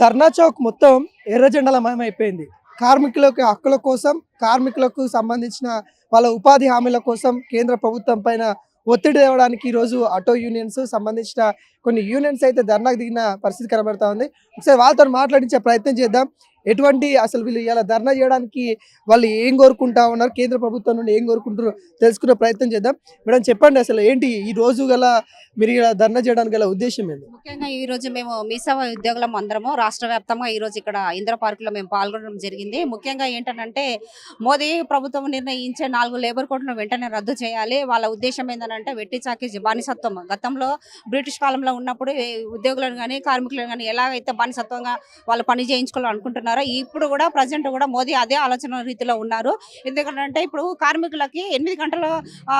ధర్నా చౌక్ మొత్తం ఎర్ర జెండాలమయం అయిపోయింది కార్మికులకు హక్కుల కోసం కార్మికులకు సంబంధించిన వాళ్ళ ఉపాధి హామీల కోసం కేంద్ర ప్రభుత్వం పైన ఒత్తిడి తేవడానికి ఈరోజు ఆటో యూనియన్స్ సంబంధించిన కొన్ని యూనియన్స్ అయితే ధర్నాకు దిగిన పరిస్థితి కనబడతా ఉంది. ఒకసారి వాళ్ళతో మాట్లాడించే ప్రయత్నం చేద్దాం. ఎటువంటి అసలు వీళ్ళు ఇలా ధర్నా చేయడానికి వాళ్ళు ఏం కోరుకుంటా ఉన్నారు కేంద్ర ప్రభుత్వం నుండి ఏం కోరుకుంటారో తెలుసుకునే ప్రయత్నం చేద్దాం. మేడం చెప్పండి అసలు ఏంటి ఈ రోజు గల మీరు ఇలా ధర్నా చేయడానికి గల ఉద్దేశం ఏంటి ముఖ్యంగా ఈ రోజు మేము మీసేవ ఉద్యోగులం అందరము రాష్ట్ర వ్యాప్తంగా ఈ రోజు ఇక్కడ ఇంద్ర పార్కులో మేము పాల్గొనడం జరిగింది. ముఖ్యంగా ఏంటంటే మోదీ ప్రభుత్వం నిర్ణయించే నాలుగు లేబర్ కోడ్లను వెంటనే రద్దు చేయాలి. వాళ్ళ ఉద్దేశం ఏంటంటే వెట్టి చాకీ బానిసత్వం గతంలో బ్రిటిష్ కాలంలో ఉన్నప్పుడు ఉద్యోగులను కానీ కార్మికులను కానీ ఎలాగైతే బానిసత్వంగా వాళ్ళు పని చేయించుకోవాలనుకుంటున్నారు ఇప్పుడు కూడా ప్రజెంట్ కూడా మోదీ అదే ఆలోచన రీతిలో ఉన్నారు. ఎందుకంటే ఇప్పుడు కార్మికులకి ఎనిమిది గంటల ఆ,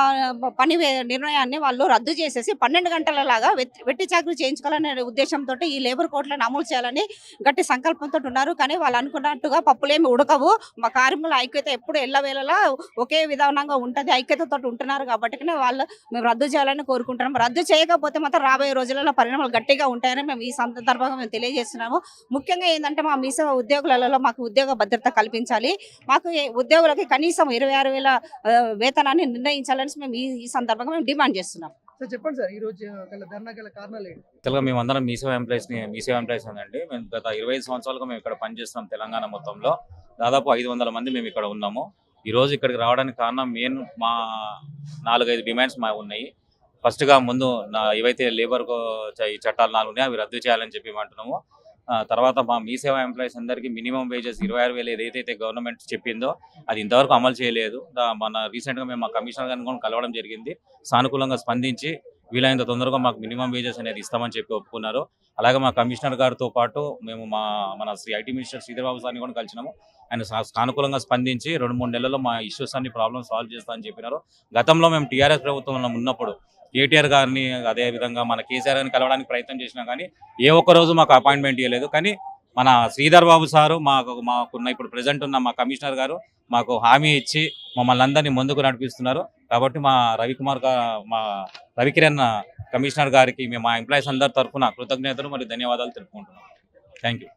పని నిర్ణయాన్ని వాళ్ళు రద్దు చేసేసి పన్నెండు గంటల లాగా వెట్టి చాకరీ చేయించుకోవాలనే ఉద్దేశంతో ఈ లేబర్ కోడ్లను అమలు చేయాలని గట్టి సంకల్పంతో ఉన్నారు. కానీ వాళ్ళు అనుకున్నట్టుగా పప్పులేమి ఉడకవు. మా కార్మికుల ఐక్యత ఎప్పుడు ఎల్లవేళలా ఒకే విధానంగా ఉంటుంది. ఐక్యతతో ఉంటున్నారు కాబట్టి వాళ్ళు మేము రద్దు చేయాలని కోరుకుంటున్నాం. రద్దు చేయకపోతే మాత్రం రాబోయే రోజులలో పరిణామాలు గట్టిగా ఉంటాయని మేము ఈ సందర్భంగా మేము తెలియజేస్తున్నాము. ముఖ్యంగా ఏంటంటే మా మీస ఉద్యోగులలో మాకు ఉద్యోగ భద్రత కల్పించాలి. మాకు ఉద్యోగులకి కనీసం ఇరవై ఆరు వేల వేతనాన్ని నిర్ణయించాలని మేము ఈ సందర్భంగా మేము డిమాండ్ చేస్తున్నాం. సార్ చెప్పండి సార్ ఈ రోజు గల ధర్నా గల కారణాలు ఏంటి? యాక్చువల్గా మేము అందరం మీసేవ ఎంప్లాయీస్ని మీసేవ ఎంప్లాయీస్ అండి. మేము గత ఇరవై ఐదు సంవత్సరాలుగా మేము ఇక్కడ పనిచేస్తున్నాం తెలంగాణ మొత్తంలో. దాదాపు ఐదు వందల మంది మేము ఇక్కడ ఉన్నాము. ఈ రోజు ఇక్కడికి రావడానికి కారణం మెయిన్ మా నాలుగైదు డిమాండ్స్ మా ఉన్నాయి. ఫస్ట్గా ముందు నా ఏవైతే లేబర్ ఈ చట్టాలు నాలుగు ఉన్నాయో అవి రద్దు చేయాలని చెప్పి మేము అంటున్నాము. తర్వాత మా మీ సేవ ఎంప్లాయీస్ అందరికీ మినిమం వేజెస్ ఇరవై ఆరు వేలు ఏదైతే గవర్నమెంట్ చెప్పిందో అది ఇంతవరకు అమలు చేయలేదు. దా- మన రీసెంట్గా మేము మా కమిషనర్ గారిని కూడా కలవడం జరిగింది. సానుకూలంగా స్పందించి వీలైనంత తొందరగా మాకు మినిమం వేజెస్ అనేది ఇస్తామని చెప్పి ఒప్పుకున్నారు. అలాగే మా కమిషనర్ గారితో పాటు మేము మా మన శ్రీ ఐటీ మినిస్టర్ శ్రీధర్ సార్ని కూడా కలిసినాము. ఆయన సానుకూలంగా స్పందించి రెండు మూడు నెలల్లో మా ఇష్యూస్ అన్ని ప్రాబ్లమ్స్ సాల్వ్ చేస్తామని చెప్పినారు. గతంలో మేము టీఆర్ఎస్ ప్రభుత్వంలో ఉన్నప్పుడు కేటీఆర్ గారిని అదే విధంగా మన కేసీఆర్ గారిని కలవడానికి ప్రయత్నం చేసినా కానీ ఏ ఒక్క రోజు మాకు అపాయింట్మెంట్ ఇవ్వలేదు కానీ మన శ్రీధర్ బాబు సారు మాకు మాకున్న ఇప్పుడు ప్రెసెంట్ ఉన్న మా కమిషనర్ గారు మాకు హామీ ఇచ్చి మమ్మల్ని అందరినీ ముందుకు నడిపిస్తున్నారు. కాబట్టి మా రవికుమార్ మా రవికిరణ్ కమిషనర్ గారికి మేము మా ఎంప్లాయీస్ అందరి తరఫున కృతజ్ఞతలు మరియు ధన్యవాదాలు తెలుపుకుంటున్నాం. Thank you